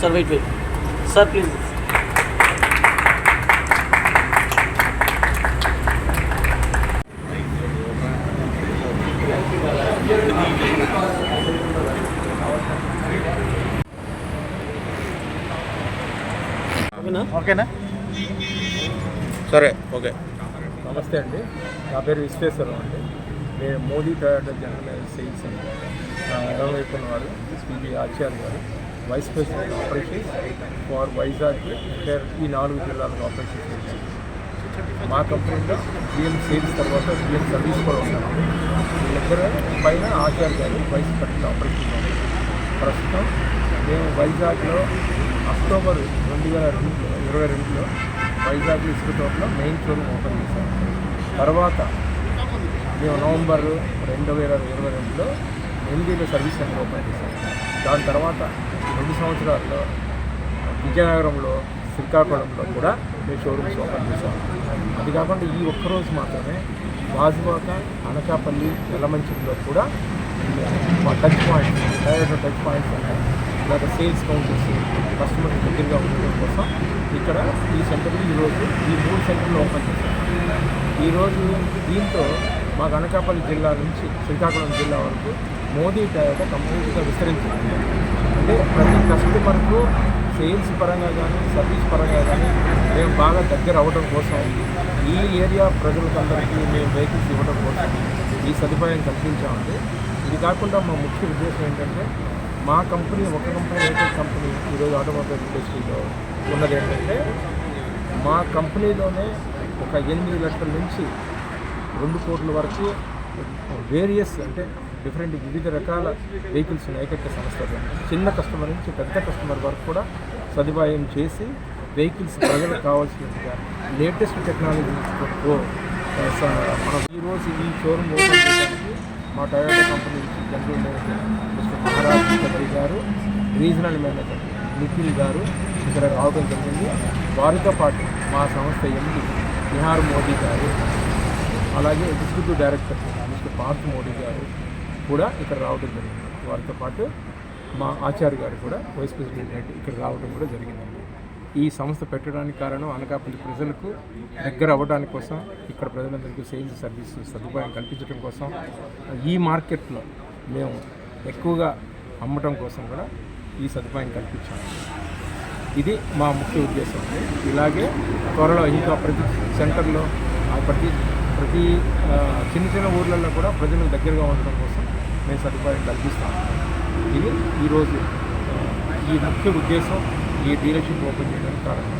Sir wait wait sir please ఓకేనా? ఓకేనా? సరే ఓకే. నమస్తే అండి. నా పేరు విశ్వేశ్వరం అండి. నేను మోదీ టొయాటో జనరల్ సేల్స్ అండి నా ఎడమ వైపు ఆచార్య గారు vice president operations for Vizag ఈ నాలుగు జిల్లాలకు ఆపరేషన్ చేసి మా కంపెనీలో బిఎం సేల్స్ తర్వాత బిఎం సర్వీస్ కూడా ఉన్నాను వీళ్ళిద్దరు పైన ఆచార్య గారు వైస్ ప్రెసిడెంట్ ఆపరేషన్ ప్రస్తుతం మేము వైజాగ్లో అక్టోబర్ రెండు వేల రెండులో ఇరవై రెండులో వైజాగ్ ఇసుక తోటలో మెయిన్ షోరూమ్ ఓపెన్ చేశాం. తర్వాత మేము నవంబర్ రెండు వేల ఇరవై రెండులో ఎనిమిదిలో సర్వీస్ సెంటర్ ఓపెన్ చేశారు. దాని తర్వాత రెండు సంవత్సరాల్లో విజయనగరంలో శ్రీకాకుళంలో కూడా మేము షోరూమ్స్ ఓపెన్ చేశాము అది కాకుండా ఈ ఒక్కరోజు మాత్రమే వాజువాక అనకాపల్లి ఎలమంచిలో కూడా మా touch points direct touch points ఉన్నాయి. లేదా సేల్స్ కౌంటర్స్ కస్టమర్స్ దగ్గరగా ఉండడం కోసం ఇక్కడ ఈ సెంటర్లు ఈరోజు ఈ మూడు సెంటర్లు ఓపెన్ చేశారు. ఈరోజు దీంతో మాకు అనకాపల్లి జిల్లా నుంచి శ్రీకాకుళం జిల్లా వరకు మోదీ టయోట కంప్లీట్గా విస్తరించింది. అంటే ప్రతి కస్టమర్కు సేల్స్ పరంగా కానీ సర్వీస్ పరంగా కానీ మేము బాగా దగ్గర అవ్వడం కోసం ఈ ఏరియా ప్రజలకందరికీ మేము వెహికల్స్ ఇవ్వడం కోసం ఈ సదుపాయం కల్పించామండి ఇది కాకుండా మా ముఖ్య ఉద్దేశం ఏంటంటే మా కంపెనీ ఒక కంపెనీ ఏకైక కంపెనీ ఈరోజు ఆటోమొబైల్ ఇండస్ట్రీలో ఉన్నది ఏంటంటే మా కంపెనీలోనే ఒక ఎనిమిది లక్షల నుంచి రెండు కోట్ల వరకు వేరియస్ అంటే డిఫరెంట్ వివిధ రకాల వెహికల్స్ ఉన్నాయి ఏకైక సంస్థలు. చిన్న కస్టమర్ నుంచి పెద్ద కస్టమర్ వరకు కూడా సదుపాయం చేసి వెహికల్స్ ప్రజలకు కావాల్సినట్టుగా లేటెస్ట్ టెక్నాలజీతో మనం ఈరోజు ఈ షోరూమ్ ఓపెన్ చేయడానికి మా టయోటా కంపెనీ నుంచి general manager mister Maharaj Chaudhary గారు రీజనల్ మేనేజర్ నిఖిల్ గారు ఇక్కడ రావడం జరిగింది. వారితో పాటు మా సంస్థ ఎండి నిహార్ మోదీ గారు అలాగే executive director mister Parth Modi గారు కూడా ఇక్కడ రావడం జరిగింది. వారితో పాటు మా ఆచార్య గారు కూడా వైస్ ప్రెసిడెంట్ ఇక్కడ రావడం కూడా జరిగిందండి. ఈ సంస్థ పెట్టడానికి కారణం అనకాపల్లి ప్రజలకు దగ్గర అవ్వడానికి కోసం ఇక్కడ ప్రజలందరికీ సేల్స్ సర్వీస్ సదుపాయం కల్పించడం కోసం ఈ మార్కెట్లో మేము ఎక్కువగా అమ్మటం కోసం కూడా ఈ సదుపాయం కల్పించాము ఇది మా ముఖ్య ఉద్దేశం ఇలాగే త్వరలో ఇంకా ప్రతి సెంటర్లో ప్రతి ప్రతి చిన్న చిన్న ఊర్లలో కూడా ప్రజలకు దగ్గరగా ఉండడం కోసం మేము సదుపాయం కల్పిస్తాము ఇది ఈరోజు ఈ ముఖ్య ఉద్దేశం ఈ డీలర్షిప్ ఓపెన్ చేయడానికి కారణం